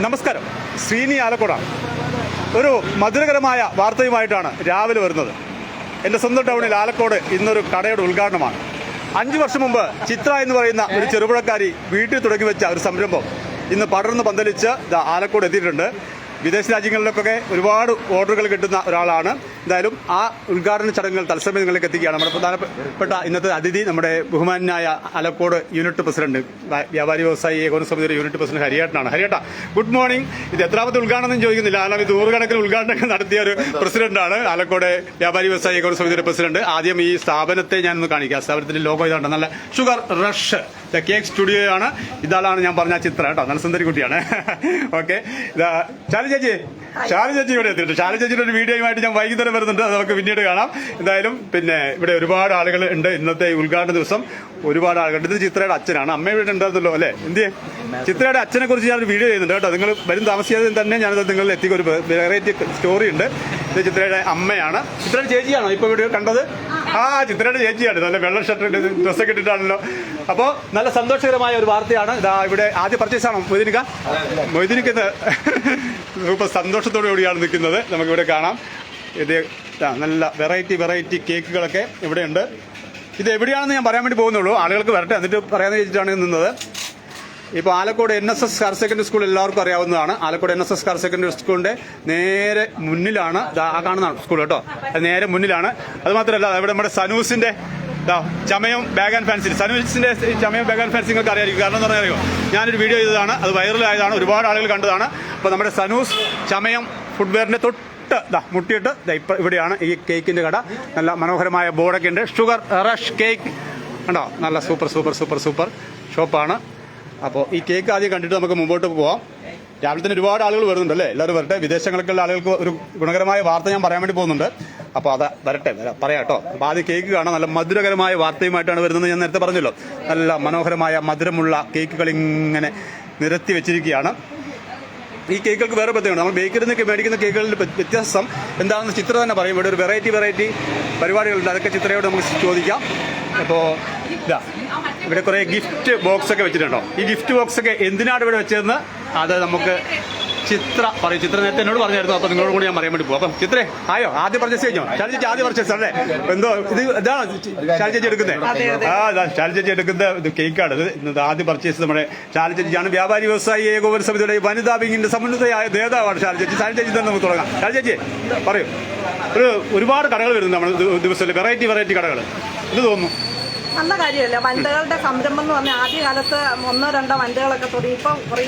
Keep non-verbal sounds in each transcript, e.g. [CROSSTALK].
നമസ്കാരം. ശ്രീനി ആലക്കോടാണ് ഒരു മധുരകരമായ വാർത്തയുമായിട്ടാണ് രാവിലെ വരുന്നത്. എന്റെ സ്വന്തം ടൗണിൽ ആലക്കോട് ഇന്നൊരു കടയുടെ ഉദ്ഘാടനമാണ്. അഞ്ചു വർഷം മുമ്പ് ചിത്ര എന്ന് പറയുന്ന ഒരു ചെറുപുഴക്കാരി വീട്ടിൽ തുടങ്ങി വെച്ച ഒരു സംരംഭം ഇന്ന് പടർന്ന് പന്തലിച്ച് ആലക്കോട് എത്തിയിട്ടുണ്ട്. വിദേശ രാജ്യങ്ങളിലൊക്കെ ഒരുപാട് ഓർഡറുകൾ കിട്ടുന്ന ഒരാളാണ്. എന്തായാലും ആ ഉദ്ഘാടന ചടങ്ങുകൾ തത്സമയം നിങ്ങളിലേക്ക് എത്തിക്കുകയാണ്. നമ്മുടെ പ്രധാനപ്പെട്ട ഇന്നത്തെ അതിഥി നമ്മുടെ ബഹുമാനായ ആലക്കോട് യൂണിറ്റ് പ്രസിഡന്റ് വ്യാപാരി വ്യവസായി ഏകോപന സമിതിയുടെ യൂണിറ്റ് പ്രസിഡന്റ് ഹരിയേട്ടനാണ്. ഹരിയേട്ട ഗുഡ് മോർണിംഗ്. ഇത് എത്രാമത്തെ ഉദ്ഘാടനം ചോദിക്കുന്നില്ല. കാരണം ഇത് നൂറുകണക്കിന് ഉദ്ഘാടനങ്ങൾ നടത്തിയ ഒരു പ്രസിഡന്റാണ് ആലക്കോട് വ്യാപാരി വ്യവസായി ഏകോപന സമിതിയുടെ പ്രസിഡന്റ്. ആദ്യം ഈ സ്ഥാപനത്തെ ഞാനൊന്ന് കാണിക്കാം. സ്ഥാപനത്തിന്റെ ലോഗോ ഇതാണ് നല്ല sugar rush. The cake studio ആണ് ഇതാളാണ് ഞാൻ പറഞ്ഞ ചിത്രം കേട്ടോ. നല്ല സുന്ദരി കുട്ടിയാണ്. [LAUGHS] ഓക്കെ. ഇതാ ചാലി ചേച്ചി. ചാലു ചേച്ചി ഇവിടെ എത്തിയിട്ടുണ്ട്. ചാലു ചേച്ചിയുടെ ഒരു വീഡിയോയുമായിട്ട് ഞാൻ വൈകുന്നേരം വരുന്നുണ്ട്. അത് നമുക്ക് പിന്നീട് കാണാം. എന്തായാലും പിന്നെ ഇവിടെ ഒരുപാട് ആളുകൾ ഉണ്ട് ഇന്നത്തെ ഉദ്ഘാടന ദിവസം. ഒരുപാട് ആളുകൾ ഇത് ചിത്രയുടെ അച്ഛനാണ്. അമ്മ ഇവിടെ ഉണ്ടായിരുന്നല്ലോ അല്ലേ? എന്തിയെ? ചിത്രയുടെ അച്ഛനെ കുറിച്ച് ഞാനൊരു വീഡിയോ ചെയ്യുന്നുണ്ട് കേട്ടോ. നിങ്ങൾ വരും താമസിയാതെ തന്നെ ഞാനത് നിങ്ങളിൽ എത്തിക്കും. ഒരു വെറൈറ്റി സ്റ്റോറി ഉണ്ട്. ഇത് ചിത്രയുടെ അമ്മയാണ്. ചിത്രയുടെ ചേച്ചിയാണോ ഇപ്പൊ വീഡിയോ കണ്ടത്? ആ ചിത്രയുടെ ചേച്ചിയാണ്. നല്ല വെള്ള ഷർട്ട് ഡ്രസ്സൊക്കെ ഇട്ടിട്ടാണല്ലോ. അപ്പോൾ നല്ല സന്തോഷകരമായ ഒരു വാർത്തയാണ്. ഇതാ ഇവിടെ ആദ്യ പർച്ചേസ് ആണോ മൊയ്തിനിക്ക? മൊയ്തിനിക്കുന്ന സൂപ്പർ സന്തോഷത്തോടു കൂടിയാണ് നിൽക്കുന്നത്. നമുക്കിവിടെ കാണാം. ഇത് നല്ല വെറൈറ്റി വെറൈറ്റി കേക്കുകളൊക്കെ ഇവിടെയുണ്ട്. ഇത് എവിടെയാണെന്ന് ഞാൻ പറയാൻ വേണ്ടി പോകുന്നുള്ളൂ. ആളുകൾക്ക് വരട്ടെ എന്നിട്ട് പറയാമെന്ന് വെച്ചിട്ടാണ് നിന്നത്. ഇപ്പോൾ Alakode N S S higher secondary school എല്ലാവർക്കും അറിയാവുന്നതാണ്. Alakode N S S higher secondary സ്കൂളിന്റെ നേരെ മുന്നിലാണ്. ആ കാണുന്ന സ്കൂൾ കേട്ടോ. അത് നേരെ മുന്നിലാണ്. അത് മാത്രമല്ല ഇവിടെ നമ്മുടെ സനൂസിന്റെ ചമയം ബാഗ് ആൻഡ് ഫാൻസി സനൂസിന്റെ ചമയം ബാഗ് ആൻഡ് ഫാൻസി നിങ്ങൾക്ക് അറിയായിരിക്കും. കാരണം എന്ന് പറഞ്ഞാൽ അറിയോ? ഞാനൊരു വീഡിയോ ചെയ്തതാണ്. അത് വൈറലായതാണ് ഒരുപാട് ആളുകൾ കണ്ടതാണ്. അപ്പോൾ നമ്മുടെ സനൂസ് ചമയം ഫുഡ്വെയറിന്റെ തൊട്ട് ദാ മുട്ടിയിട്ട് ദാ ഇപ്പം ഇവിടെയാണ് ഈ കേക്കിന്റെ കട. നല്ല മനോഹരമായ ബോർഡൊക്കെ ഉണ്ട്. ഷുഗർ റഷ് കേക്ക് കണ്ടോ? നല്ല സൂപ്പർ സൂപ്പർ സൂപ്പർ സൂപ്പർ ഷോപ്പാണ്. അപ്പോൾ ഈ കേക്ക് ആദ്യം കണ്ടിട്ട് നമുക്ക് മുമ്പോട്ട് പോവാം. രാവിലെ തന്നെ ഒരുപാട് ആളുകൾ വരുന്നുണ്ട് അല്ലേ? എല്ലാവരും വരട്ടെ. വിദേശങ്ങൾക്കുള്ള ആളുകൾക്ക് ഒരു ഗുണകരമായ വാർത്ത ഞാൻ പറയാൻ വേണ്ടി പോകുന്നുണ്ട്. അപ്പോൾ അത് വരട്ടെ വരാം. പറയാം കേട്ടോ. അപ്പോൾ ആദ്യം കേക്ക് കാണാം. നല്ല മധുരകരമായ വാർത്തയുമായിട്ടാണ് വരുന്നത്. ഞാൻ നേരത്തെ പറഞ്ഞല്ലോ. നല്ല മനോഹരമായ മധുരമുള്ള കേക്കുകൾ ഇങ്ങനെ നിരത്തി വെച്ചിരിക്കുകയാണ്. ഈ കേക്കുകൾക്ക് വേറെ പ്രത്യേകമാണ് നമ്മൾ ബേക്കറിൽ നിന്നൊക്കെ മേടിക്കുന്ന കേക്കുകളിൽ വ്യ- വ്യത്യാസം എന്താണെന്ന് ചിത്ര തന്നെ പറയും. ഇവിടെ ഒരു വെറൈറ്റി വെറൈറ്റി പരിപാടികളുണ്ട്. അതൊക്കെ ചിത്രയോട് നമുക്ക് ചോദിക്കാം. അപ്പോൾ ഇതാ. ഇവിടെ കുറേ ഗിഫ്റ്റ് ബോക്സൊക്കെ വെച്ചിട്ടുണ്ടോ? ഈ ഗിഫ്റ്റ് ബോക്സൊക്കെ എന്തിനാണ് ഇവിടെ വെച്ചതെന്ന് അത് നമുക്ക് ചിത്ര പറയും. ചിത്ര നേരത്തെ എന്നോട് പറഞ്ഞായിരുന്നു അപ്പൊ നിങ്ങളോട് കൂടി ഞാൻ പറയാൻ വേണ്ടി പോകും. അപ്പം ചിത്രേ ആയോ? ആദ്യം പർച്ചേസ് കഴിഞ്ഞോ ശാലി ചേച്ചി ആദ്യം പർച്ചേസ് അല്ലേ എന്തോ ഇത് ഇതാണ് ശാലി ചേച്ചി എടുക്കുന്നത് ആ ശാലി ചേച്ചി എടുക്കുന്ന ഇത് കേക്കാണ് ഇത് ആദ്യം പർച്ചേസ് നമ്മുടെ ശാലി ചേച്ചിയാണ്. വ്യാപാരി വ്യവസായി ഏകോപന സമിതിയുടെ വനിതാ വിങ്ങിന്റെ സമുന്നതയായ നേതാവാണ് ശാലി ചേച്ചി. ശാലി ചേച്ചി തന്നെ നമുക്ക് തുടങ്ങാം. ശാലി ചേച്ചി പറയൂ. ഒരു ഒരുപാട് കടകൾ വരുന്നു നമ്മൾ ദിവസത്തിൽ. വെറൈറ്റി വെറൈറ്റി കടകൾ. ഇത് തോന്നുന്നു? നല്ല കാര്യമല്ല വനിതകളുടെ സംരംഭം എന്ന് പറഞ്ഞാൽ ആദ്യ കാലത്ത് ഒന്നോ രണ്ടോ വനിതകളൊക്കെ തുടങ്ങി ഇപ്പം കുറേ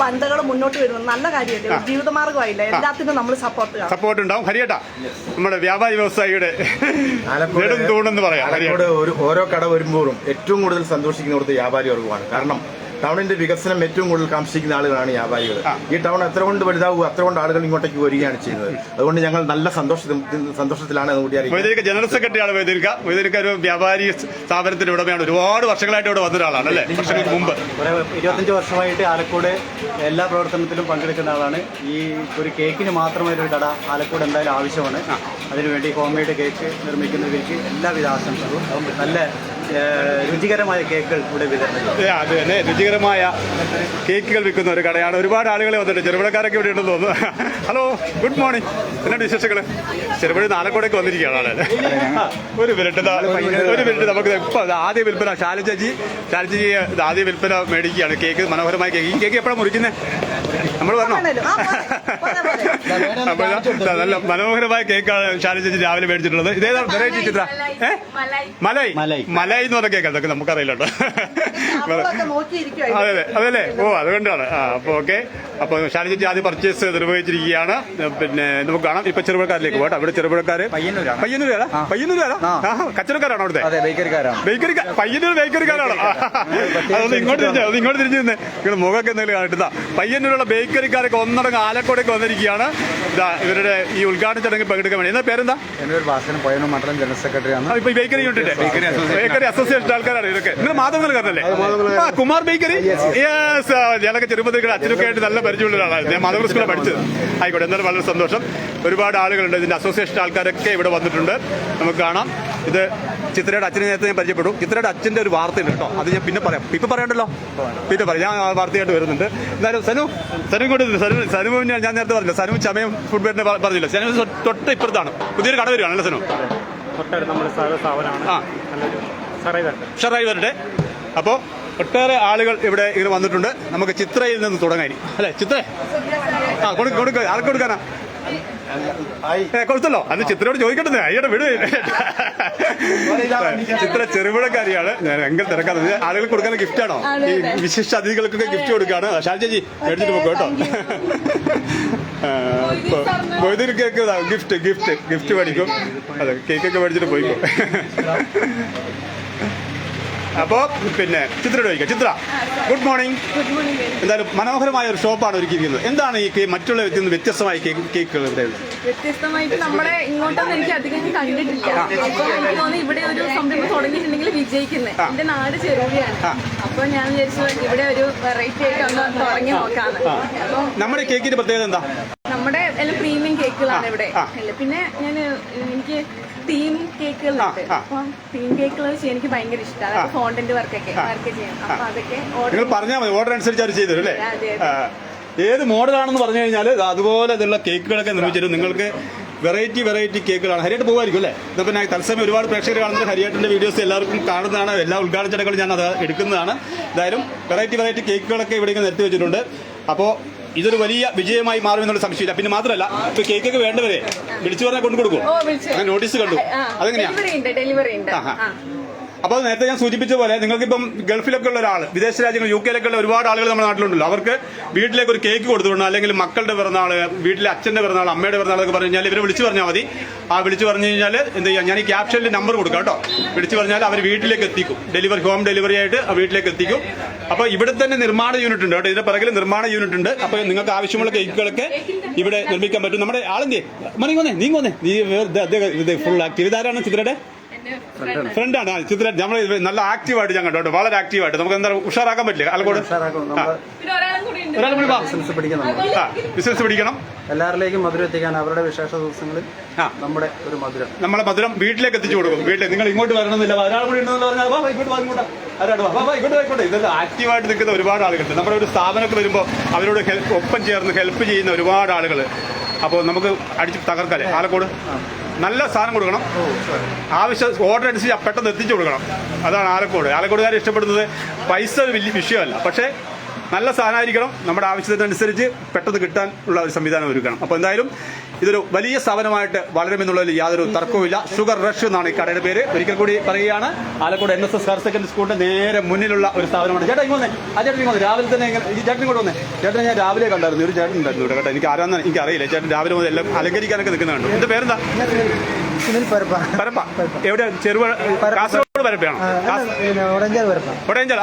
വനിതകൾ മുന്നോട്ട് വരുന്നു. നല്ല കാര്യമല്ലേ? ജീവിതമാർഗമായില്ല എല്ലാത്തിനും നമ്മൾ സപ്പോർട്ട് സപ്പോർട്ട് ഉണ്ടാവും. ഹരിയേട്ടാ നമ്മുടെ വ്യാപാരി വ്യവസായിയുടെ ആലപ്പുഴ ഒരു ഓരോ കട വരുമ്പോഴും ഏറ്റവും കൂടുതൽ സന്തോഷിക്കുന്നത് വ്യാപാരി വർഗമാണ് കാരണം ടൗണിന്റെ വികസനം ഏറ്റവും കൂടുതൽ കാംക്ഷിക്കുന്ന ആളുകളാണ് വ്യാപാരികൾ ഈ ടൗൺ എത്ര കൊണ്ട് വലുതാവുക അത്ര കൊണ്ട് ആളുകൾ ഇങ്ങോട്ടേക്ക് വരികയാണ് ചെയ്യുന്നത്. അതുകൊണ്ട് ഞങ്ങൾ നല്ല സന്തോഷത്തിൽ സന്തോഷത്തിലാണ് വൈദ്യുതിക ജനറൽ സെക്രട്ടറിയാണ് വൈദ്യുതിക വൈദ്യുതിക ഒരു വ്യാപാരി സ്ഥാപനത്തിന്റെ ഉടമയാണ്. ഒരുപാട് വർഷങ്ങളായിട്ട് ഇവിടെ വന്ന ഒരാളാണ് അല്ലേ? വർഷങ്ങൾക്ക് മുമ്പ്. ഇരുപത്തഞ്ച് വർഷമായിട്ട് ആലക്കോട് എല്ലാ പ്രവർത്തനത്തിലും പങ്കെടുക്കുന്ന ആളാണ്. ഈ ഒരു കേക്കിന് മാത്രമായ ഒരു കട ആലക്കോട് എന്തായാലും ആവശ്യമാണ്. അതിനുവേണ്ടി ഹോം മെയ്ഡ് കേക്ക് നിർമ്മിക്കുന്നവർക്ക് എല്ലാവിധ ആശംസകളും. നല്ല രുചികരമായ കേക്കുകൾ ഇവിടെ വിതരണം അത് തന്നെ. രുചികരമായ കേക്കുകൾ വിൽക്കുന്ന ഒരു കടയാണ്. ഒരുപാട് ആളുകളെ വന്നിട്ടുണ്ട് ചെറുപുഴക്കാരൊക്കെ ഇവിടെ ഉണ്ടെന്ന് തോന്നുന്നു. ഹലോ ഗുഡ് മോർണിംഗ് എന്നാണ് വിശേഷങ്ങൾ ചെറുപുഴ നാലക്കോടേക്ക് വന്നിരിക്കുകയാണ് ആളെ. ഒരു മിനിറ്റ് ഒരു മിനിറ്റ് നമുക്ക് ഇപ്പൊ ആദ്യ വിൽപ്പന ശാല ചേച്ചി ശാല ചേച്ചി ഇത് ആദ്യ വിൽപ്പന മേടിക്കുകയാണ്. കേക്ക് മനോഹരമായ കേക്ക്. ഈ കേക്ക് എപ്പോഴാണ് മുറിക്കുന്നത് നമ്മൾ പറഞ്ഞോ? നല്ല മനോഹരമായ കേക്കാണ് ശാല ചേച്ചി രാവിലെ മേടിച്ചിട്ടുള്ളത്. ഇതേതാ വെറൈറ്റി ചിത്ര? മലൈ മലൈ മലൈ. മലൈ എന്ന് പറഞ്ഞ കേൾക്കാം അതൊക്കെ നമുക്കറിയില്ലട്ടോ അതെ അതെ അതല്ലേ ഓ അതുകൊണ്ടാണ്. ആ അപ്പൊ ഓക്കെ. അപ്പൊ ഷാനി ചേച്ചി ആദ്യം പർച്ചേസ് നിർവഹിച്ചിരിക്കുകയാണ്. പിന്നെ നമുക്ക് കാണാം. ഇപ്പൊ ചെറുപുഴക്കാരിലേക്ക് പോട്ടെ അവിടെ ചെറുപുഴക്കാര്. പയ്യന്നൂരാണ്. പയ്യന്നൂരല്ല പയ്യന്നൂരല്ല കച്ചവടക്കാരാണോ അവിടുത്തെ? ബേക്കറിക്കാരാണ് ബേക്കറി പയ്യന്നൂർ ബേക്കറിക്കാരാണോ? അതൊന്ന് ഇങ്ങോട്ട് തിരിച്ചു ഇങ്ങോട്ട് തിരിച്ചു നിന്ന്. നിങ്ങൾ മുഖമൊക്കെ എന്തെങ്കിലും കാണിട്ടാ പയ്യന്നൂരുള്ള ബേക്കറിക്കാരൊക്കെ ഒന്നടങ്ങ് ആലക്കോടേക്ക് വന്നിരിക്കുകയാണ്. ഇവരുടെ ഈ ഉദ്ഘാടന ചടങ്ങിൽ പങ്കെടുക്കാൻ വേണ്ടി. എന്താ പേരെന്താ? എന്റെ ഒരു ഭാസ്കരൻ പയ്യന്നൂർ മണ്ഡലം ജനറൽ സെക്രട്ടറിയാണ് ഇപ്പൊ ബേക്കറി യൂണിറ്റ് ബേക്കറി അസോസിയേഷൻ ആൾക്കാരാണ് ഇതൊക്കെ നിങ്ങൾ മാധവങ്ങൾ കാരണല്ലേ? ആ കുമാർ ബേക്കറി? ഞാനൊക്കെ ചെറുപ്പത്തിൽ അച്ഛനൊക്കെ ആയിട്ട് നല്ല പരിചയമുള്ള ഒരാളാണ്. ഞാൻ മാധവ സ്കൂളിൽ പഠിച്ചത് ആയിക്കോട്ടെ എന്നാലും വളരെ സന്തോഷം. ഒരുപാട് ആളുകളുണ്ട്. ഇതിന്റെ അസോസിയേഷൻ ആൾക്കാരൊക്കെ ഇവിടെ വന്നിട്ടുണ്ട്. നമുക്ക് കാണാം. ഇത് ചിത്രയുടെ അച്ഛനെ നേരത്തെ ഞാൻ പരിചയപ്പെടും ചിത്രയുടെ അച്ഛന്റെ ഒരു വാർത്തയുണ്ട് കേട്ടോ. അത് ഞാൻ പിന്നെ പറയാം. ഇപ്പം പറയണ്ടല്ലോ? പിന്നെ പറയാം. ഞാൻ വാർത്തയായിട്ട് വരുന്നുണ്ട്. എന്നാലും സനു സനു ഇങ്ങോട്ട് സനു സനു ഞാൻ നേരത്തെ പറഞ്ഞില്ല? സനു ചമയം ഫുട്ബോളിനെ പറഞ്ഞില്ല. സനു തൊട്ട് ഇപ്പുറത്താണ്. പുതിയൊരു കട വരുവാണ് സനു? സനോ ഷറായി വരട്ടെ അപ്പോൾ ഒട്ടേറെ ആളുകൾ ഇവിടെ ഇങ്ങനെ വന്നിട്ടുണ്ട്. നമുക്ക് ചിത്രയിൽ നിന്ന് തുടങ്ങാൻ അല്ലെ അല്ലേ ചിത്രേ? ആ കൊടുക്ക കൊടുക്ക. ആർക്ക് കൊടുക്കാനാ? കൊടുത്തല്ലോ അന്ന് ചിത്രയോട് ചോദിക്കട്ടെ അയ്യടെ വിട്. ചിത്ര ചെറുപുഴക്കാരിയാണ്. ഞാൻ എങ്കിൽ തിരക്കാതെ ആളുകൾ കൊടുക്കുന്ന ഗിഫ്റ്റ് ആണോ? ഈ വിശിഷ്ട അതിഥികൾക്കൊക്കെ ഗിഫ്റ്റ് കൊടുക്കാണ്. ഷാജി ചേച്ചി മേടിച്ചിട്ട് പോക്കോ കേട്ടോ. Moideen cake gift gift gift മേടിക്കും. അതെ കേക്കൊക്കെ മേടിച്ചിട്ട് പോയിക്കോ. അപ്പോ പിന്നെ ചിത്രയോട് ചോദിക്കാം ചിത്ര ഗുഡ് മോർണിംഗ് എന്തായാലും മനോഹരമായ ഒരു ഷോപ്പാണ് ഒരുക്കിയിരിക്കുന്നത്. എന്താണ് ഈ കേക്ക് മറ്റുള്ള വ്യക്തി നിന്ന് വ്യത്യസ്തമായ കേക്ക് കേക്കുകൾ ഇവിടെ ഉള്ളത്? വ്യത്യസ്തമായിട്ട് നമ്മുടെ ഇങ്ങോട്ടൊന്നും എനിക്ക് അധികം കണ്ടിട്ടില്ല. തോന്നുന്നു ഇവിടെ ഒരു സംരംഭം തുടങ്ങിയിട്ടുണ്ടെങ്കിൽ വിജയിക്കുന്നത് എന്റെ നാട് ചെറുകയാണ് അപ്പൊ ഞാൻ വിചാരിച്ചു ഇവിടെ ഒരു വെറൈറ്റി ആയിട്ട് ഒന്ന് തുടങ്ങി നോക്കാന്ന്. അപ്പൊ നമ്മുടെ കേക്കിന്റെ പ്രത്യേകത എന്താ? കേക്കുകളാണ് ഇവിടെ. പിന്നെ ഞാൻ എനിക്ക് തീം കേക്കുകളുണ്ട് അപ്പം തീം കേക്കുകൾ എനിക്ക് ഭയങ്കര ഇഷ്ടമാണ് ഫോണ്ടന്റ് വർക്കൊക്കെ വർക്ക് ചെയ്യാം അപ്പൊ അതൊക്കെ ഓർഡർ നിങ്ങൾ പറഞ്ഞാൽ മതി. ഓർഡർ അനുസരിച്ച് അവർ ചെയ്തു അല്ലേ? ഏത് മോഡലാണെന്ന് പറഞ്ഞു കഴിഞ്ഞാൽ അതുപോലെ ഉള്ള കേക്കുകളൊക്കെ നിർമ്മിച്ചിട്ട് നിങ്ങൾക്ക് വെറൈറ്റി വെറൈറ്റി കേക്കുകളാണ്. ഹരിയായിട്ട് പോകുമായിരിക്കും അല്ലേ? ഇത് ഞാൻ തത്സമയം ഒരുപാട് പ്രേക്ഷകർ കാണുന്നത് ഹരിയായിട്ടിന്റെ വീഡിയോസ് എല്ലാവർക്കും കാണുന്നതാണ്. എല്ലാ ഉദ്ഘാടന ചടങ്ങുകളും ഞാൻ അത് എടുക്കുന്നതാണ്. എന്തായാലും വെറൈറ്റി വെറൈറ്റി കേക്കുകളൊക്കെ ഇവിടെ നിർത്തി വെച്ചിട്ടുണ്ട്. അപ്പോൾ ഇതൊരു വലിയ വിജയമായി മാറുമെന്നുള്ള സംശയമില്ല. പിന്നെ മാത്രമല്ല ഇപ്പൊ കേക്കൊക്കെ വേണ്ടവരെ വിളിച്ചു പറഞ്ഞാൽ കൊണ്ടു കൊടുക്കും. അങ്ങനെ നോട്ടീസ് കണ്ടു. അതെങ്ങനെയാ? അപ്പോൾ നേരത്തെ ഞാൻ സൂചിപ്പിച്ച പോലെ നിങ്ങൾക്കിപ്പം ഗൾഫിലൊക്കെ ഉള്ള ഒരാൾ വിദേശ രാജ്യങ്ങൾ യു കെയിലൊക്കെ ഉള്ള ഒരുപാട് ആളുകൾ നമ്മുടെ നാട്ടിലുണ്ടല്ലോ അവർക്ക് വീട്ടിലേക്ക് ഒരു കേക്ക് കൊടുത്തുകൊണ്ട് അല്ലെങ്കിൽ മക്കളുടെ പിറന്നാൾ വീട്ടിലെ അച്ഛന്റെ പിറന്നാൾ അമ്മയുടെ പിറന്നാൾ എന്നൊക്കെ പറഞ്ഞു കഴിഞ്ഞാൽ ഇവരെ വിളിച്ചു പറഞ്ഞാൽ മതി. ആ വിളിച്ചു പറഞ്ഞു കഴിഞ്ഞാൽ എന്ത് ചെയ്യാം? ഞാൻ ഈ ക്യാപ്ഷനിൽ നമ്പർ കൊടുക്കാം കേട്ടോ. വിളിച്ചു പറഞ്ഞാൽ അവർ വീട്ടിലേക്ക് എത്തിക്കും. ഡെലിവറി ഹോം ഡെലിവറി ആയിട്ട് ആ വീട്ടിലേക്ക് എത്തിക്കും. അപ്പോൾ ഇവിടെ തന്നെ നിർമ്മാണ യൂണിറ്റ് ഉണ്ട് കേട്ടോ. ഇതിന്റെ പിറകിൽ നിർമ്മാണ യൂണിറ്റ് ഉണ്ട്. അപ്പൊ നിങ്ങൾക്ക് ആവശ്യമുള്ള കേക്കുകളൊക്കെ ഇവിടെ നിർമ്മിക്കാൻ പറ്റും. നമ്മുടെ ആളെന്തേ മണി നീങ്ങോന്നെ നീ ഫുൾ ആക്റ്റീവ് ഇതാരാണ് ചിത്രയുടെ ഫ്രണ്ടാണ്. ചിത്ര നമ്മൾ നല്ല ആക്റ്റീവായിട്ട് ഞാൻ കണ്ടോ വളരെ ആക്റ്റീവായിട്ട് നമുക്ക് എന്താ ഉഷാറാക്കാൻ പറ്റില്ല. ആൾക്കൂടെ. ബിസിനസ് പിടിക്കണം എല്ലാവരിലേക്കും മധുരം എത്തിക്കാൻ അവരുടെ വിശേഷ ദിവസങ്ങളിൽ നമ്മുടെ ഒരു മധുരം. നമ്മളെ മധുരം വീട്ടിലേക്ക് എത്തിച്ചു കൊടുക്കും. വീട്ടിൽ നിങ്ങൾ ഇങ്ങോട്ട് വരണമെന്നില്ല. ഒരാൾ കൂടി ഉണ്ടെന്ന് പറഞ്ഞാൽ ഇങ്ങോട്ട് ഇങ്ങോട്ട് ആക്റ്റീവായിട്ട് നിൽക്കുന്ന ഒരുപാട് ആളുകളുണ്ട്. നമ്മുടെ ഒരു സ്ഥാപനമൊക്കെ വരുമ്പോൾ അവരോട് ഹെൽപ്പ് ഒപ്പം ചേർന്ന് ഹെൽപ്പ് ചെയ്യുന്ന ഒരുപാട് ആളുകൾ അപ്പോൾ നമുക്ക് അടിച്ച് തകർക്കല്ലേ? ആലക്കോട്? നല്ല സാധനം കൊടുക്കണം. ആവശ്യം ഓർഡർ അനുസരിച്ച് പെട്ടെന്ന് എത്തിച്ചു കൊടുക്കണം. അതാണ് ആലക്കോട്. ആലക്കോടുകാർ ഇഷ്ടപ്പെടുന്നത് പൈസ വിഷയമല്ല. പക്ഷേ നല്ല സാധനമായിരിക്കണം. നമ്മുടെ ആവശ്യത്തിനനുസരിച്ച് പെട്ടെന്ന് കിട്ടാൻ ഉള്ള ഒരു സംവിധാനം ഒരുക്കണം. അപ്പോൾ എന്തായാലും ഇതൊരു വലിയ സ്ഥാപനമായിട്ട് വളരുമെന്നുള്ളതിൽ യാതൊരു തർക്കവുമില്ല. ഷുഗർ റഷ് എന്നാണ് ഈ കടയുടെ പേര്. ഒരിക്കൽ കൂടി പറയുകയാണ് Alakode N S S higher secondary സ്കൂളിന്റെ നേരെ മുന്നിലുള്ള ഒരു സ്ഥാപനമാണ്. ചേട്ടാ ഇങ്ങനെ വന്നേ. ആ ചേട്ടൻ ഇങ്ങനെ രാവിലെ തന്നെ ഇങ്ങനെ- ഈ ചേട്ടൻ ഇങ്ങോട്ട് വന്നേ. ചേട്ടൻ ഞാൻ രാവിലെ കണ്ടായിരുന്നു. ഒരു ചേട്ടൻ ഉണ്ടായിരുന്നു ഇവിടെ കേട്ടോ. എനിക്ക് ആരാന്ന് എനിക്ക് അറിയില്ല ചേട്ടൻ രാവിലെ മുതൽ എല്ലാം അലങ്കരിക്കാനൊക്കെ നിൽക്കുന്നുണ്ട് എന്റെ പേരെന്താ? പരപ്പ. എവിടെ? ചെറുപഴ കാസർഗോഡ് പരപ്പയാണോ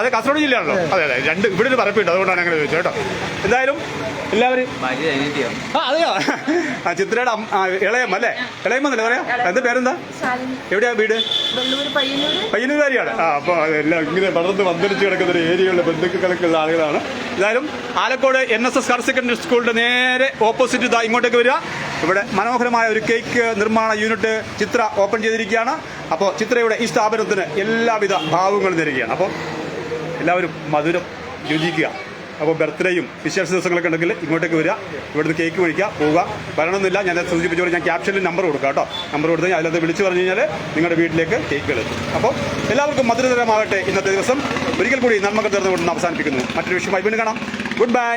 അത് കാസർഗോഡ് ജില്ലയാണല്ലോ. അതെ അതെ. രണ്ട് ഇവിടെ ഒരു പറപ്പുണ്ട് അതുകൊണ്ടാണ് അങ്ങനെ ചോദിച്ചത് കേട്ടോ. എന്തായാലും എല്ലാവരും ആ അതെയോ? ആ ചിത്രയുടെ ഇളയമ്മ അല്ലേ? ഇളയമ്മ എന്നല്ലേ പറയാ? എന്താ പേരെന്താ? എവിടെയാ വീട്? പയ്യന്നൂരുകാരിയാണ്. ആ അപ്പോൾ എല്ലാം ഇങ്ങനെ വളർന്ന് വന്തരിച്ച് കിടക്കുന്ന ഒരു ഏരിയയുള്ള ബന്ധുക്കളൊക്കെയുള്ള ആളുകളാണ്. എന്തായാലും Alakode N S S higher secondary സ്കൂളിന്റെ നേരെ ഓപ്പോസിറ്റ് ഇതാ ഇങ്ങോട്ടേക്ക് വരിക. ഇവിടെ മനോഹരമായ ഒരു കേക്ക് നിർമ്മാണ യൂണിറ്റ് ചിത്ര ഓപ്പൺ ചെയ്തിരിക്കുകയാണ്. അപ്പോൾ ചിത്രയുടെ ഈ സ്ഥാപനത്തിന് എല്ലാവിധ ഭാവങ്ങളും തരികയാണ്. അപ്പോൾ എല്ലാവരും മധുരം രുചിക്കുക. അപ്പോൾ ബർത്ത്ഡേയും വിശേഷ ദിവസങ്ങളൊക്കെ ഉണ്ടെങ്കിൽ ഇങ്ങോട്ടേക്ക് വരിക. ഇവിടുന്ന് കേക്ക് മേടിക്കുക പോവുക. വരണമെന്നില്ല ഞാൻ സൂചിപ്പിച്ച ഞാൻ ക്യാപ്ഷനിൽ നമ്പർ കൊടുക്കാം കേട്ടോ. നമ്പർ കൊടുത്ത് കഴിഞ്ഞാൽ അതിനകത്ത് വിളിച്ചു പറഞ്ഞു കഴിഞ്ഞാൽ നിങ്ങളുടെ വീട്ടിലേക്ക് കേക്ക് എത്തും. അപ്പോൾ എല്ലാവർക്കും മധുരതരമാകട്ടെ ഇന്നത്തെ ദിവസം. ഒരിക്കൽ കൂടി നന്മകൾ തീർന്നുകൊണ്ട് അവസാനിപ്പിക്കുന്നു. മറ്റൊരു വിഷയമായി വീണ്ടും കാണാം. Good bye